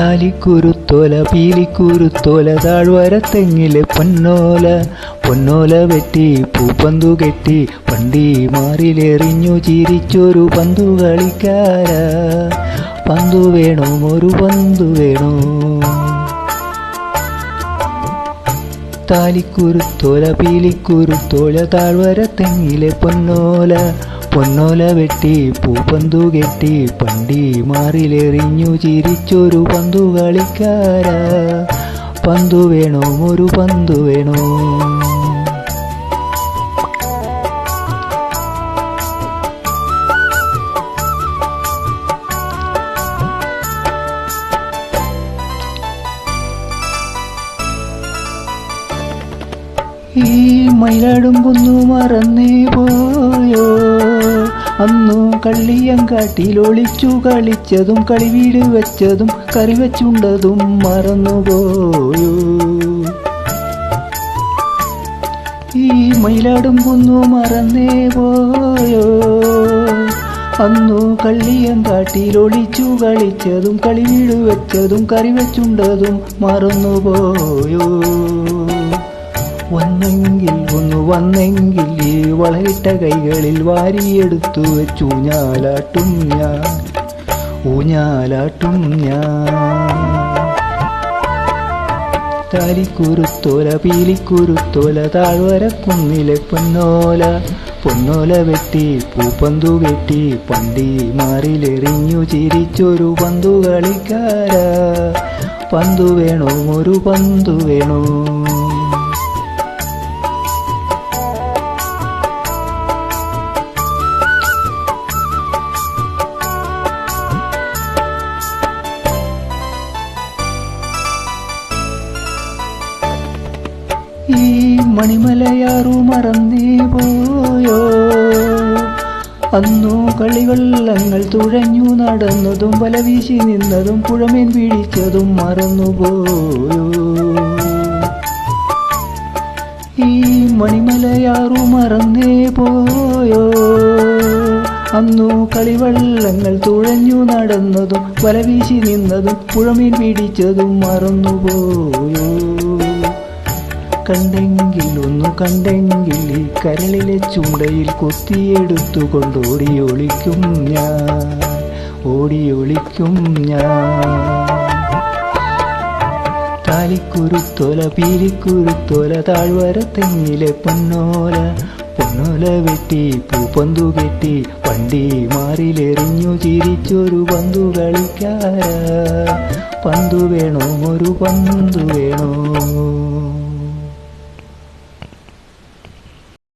താലിക്കുരുത്തോല പീലിക്കുരുത്തോല താഴ്വര തെങ്ങിലെ പൊന്നോല. പൊന്നോല വെട്ടി പൂപ്പന്തു കെട്ടി പണ്ടി മാറിലെറിഞ്ഞു ചിരിച്ചൊരു പന്തു കളിക്കാര. പന്തു വേണോ ഒരു പന്തു വേണോ? താലിക്കുരുത്തോല പീലിക്കുരുത്തോല താഴ്വര തെങ്ങിലെ പൊന്നോല. പൊന്നോല വെട്ടി പൂപ്പന്തു കെട്ടി പണ്ടി മാറിലെറിഞ്ഞു ചിരിച്ചൊരു പന്തു കളിക്കാര. പന്തു വേണോ? ഒരു പന്തു വേണോ? ഈ മയിലാടും കുന്നു മറന്നേ പോയോ? അന്നു കള്ളിയങ്കാട്ടിൽ ഒളിച്ചു കളിച്ചതും കളിവീട് വെച്ചതും കറി വെച്ചുണ്ടതും മറന്നുപോയോ. ഈ മയിലാടും കുന്നു മറന്നേ പോയോ അന്നു കള്ളിയങ്കാട്ടിൽ ഒളിച്ചു കളിച്ചതും കളിവീട് വെച്ചതും കറി വെച്ചുണ്ടതും മറന്നുപോയോ. വന്നെങ്കിൽ ഒന്ന് വന്നെങ്കിൽ ഈ വളയിട്ട കൈകളിൽ വാരിയെടുത്തു വെച്ചു ഊഞ്ഞാലാട്ടും ഞാൻ. ഊഞ്ഞാലാട്ടും ഞാൻ. താലിക്കുരുത്തോല പീലിക്കുരുത്തോല താഴ്വര കുന്നിലെ പൊന്നോല. പൊന്നോല വെട്ടി പൂപ്പന്തു കെട്ടി പണ്ടി മാറിലെറിഞ്ഞു ചിരിച്ചൊരു പന്തു കളിക്കാര പന്തു വേണോ ഒരു പന്തു വേണോ? ഈ മണിമലയാറു മറന്നേ പോയോ? അന്നു കളിവെള്ളങ്ങൾ തുഴഞ്ഞു നടന്നതും വല വീശി നിന്നതും പുഴമേൻ വീഴിച്ചതും മറന്നുപോയോ? ഈ മണിമലയാറു മറന്നേ പോയോ? അന്നു കളിവെള്ളങ്ങൾ തുഴഞ്ഞു നടന്നതും വല വീശി നിന്നതും പുഴമീൻ പിടിച്ചതും മറന്നുപോയോ? കണ്ടെങ്കിൽ ഒന്നു കണ്ടെങ്കിൽ ഈ കരളിലെ ചുണ്ടയിൽ കൊത്തിയെടുത്തുകൊണ്ട് ഓടിയൊളിക്കും ഞാൻ. ഓടിയൊളിക്കും ഞാൻ. താലിക്കുരുത്തോല പീലിക്കുരുത്തോല താഴ്വര തെങ്ങിലെ പൊന്നോല. പൊന്നോല വെട്ടി പൂപ്പന്തു കെട്ടി വണ്ടി മാറിലെറിഞ്ഞു ചിരിച്ചൊരു പന്തു കളിക്കാര. പന്തു വേണോ? ഒരു പന്തു വേണോ?